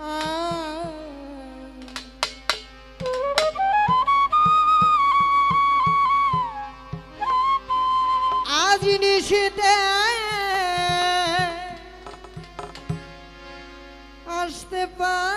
আজ আসতে পার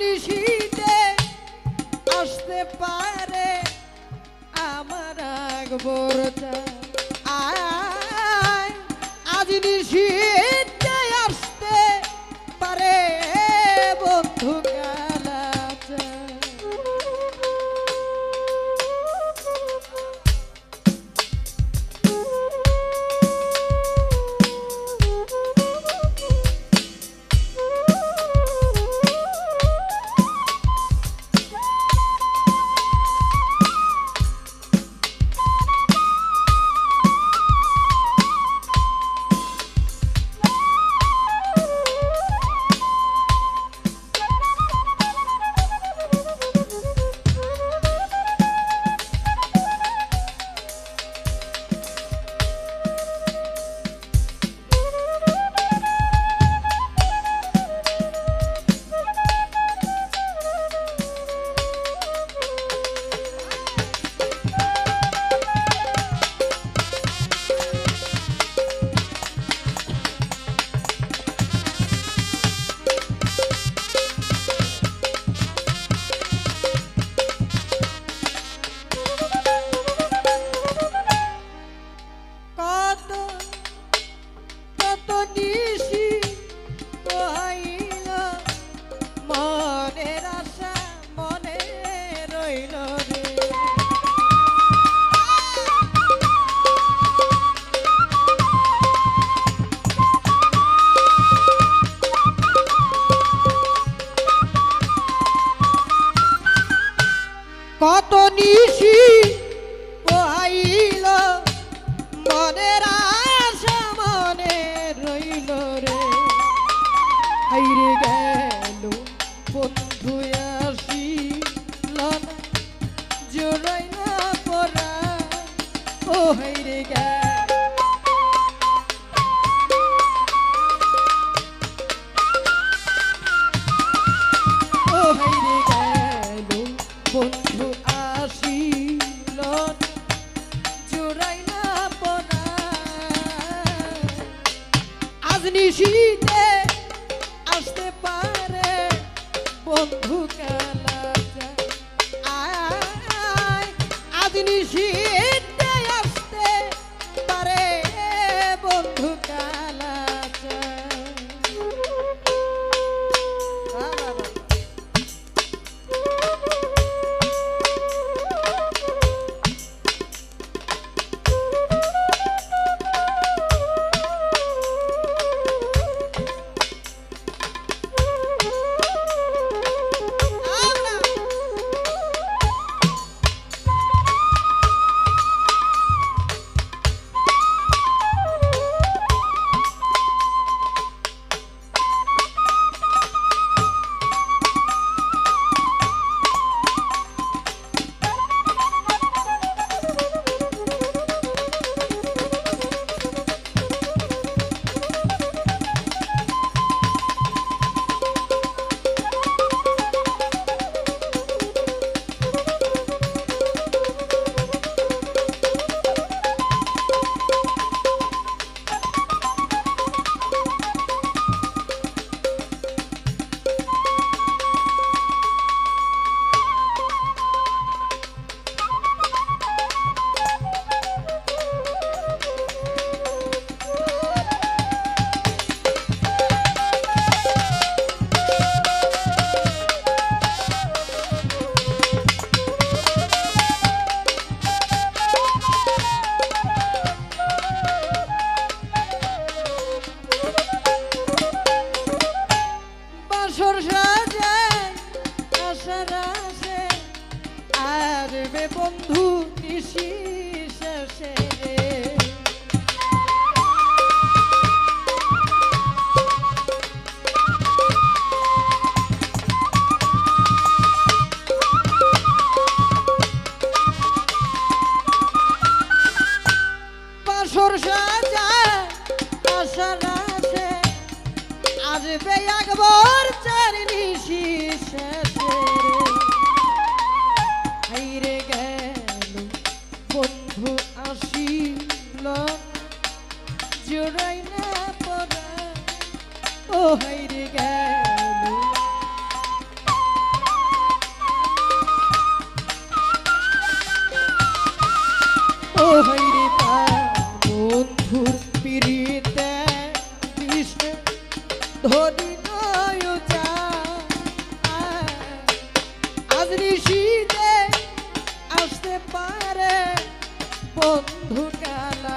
নিশিতে আসতে পারে আমার আকবরটা বন্ধু আসবে একবার চার নিশি শেষে বন্ধু কালা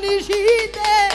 dirigida